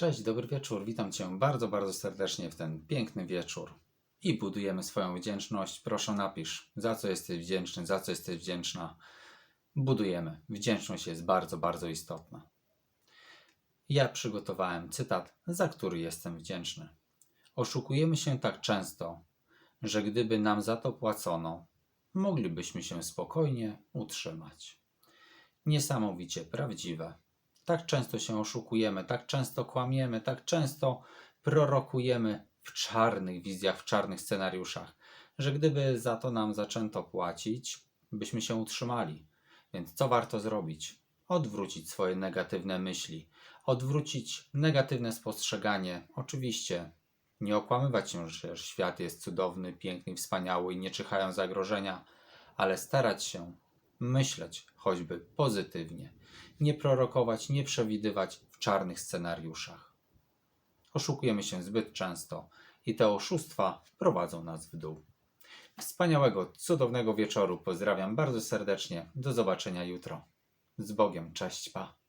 Cześć, dobry wieczór. Witam Cię bardzo, bardzo serdecznie w ten piękny wieczór. I budujemy swoją wdzięczność. Proszę napisz, za co jesteś wdzięczny, za co jesteś wdzięczna. Budujemy. Wdzięczność jest bardzo, bardzo istotna. Ja przygotowałem cytat, za który jestem wdzięczny. Oszukujemy się tak często, że gdyby nam za to płacono, moglibyśmy się spokojnie utrzymać. Niesamowicie prawdziwe. Tak często się oszukujemy, tak często kłamiemy, tak często prorokujemy w czarnych wizjach, w czarnych scenariuszach, że gdyby za to nam zaczęto płacić, byśmy się utrzymali. Więc co warto zrobić? Odwrócić swoje negatywne myśli, odwrócić negatywne spostrzeganie. Oczywiście nie okłamywać się, że świat jest cudowny, piękny, wspaniały i nie czyhają zagrożenia, ale starać się myśleć choćby pozytywnie, nie prorokować, nie przewidywać w czarnych scenariuszach. Oszukujemy się zbyt często i te oszustwa prowadzą nas w dół. Wspaniałego, cudownego wieczoru pozdrawiam bardzo serdecznie. Do zobaczenia jutro. Z Bogiem, cześć, pa.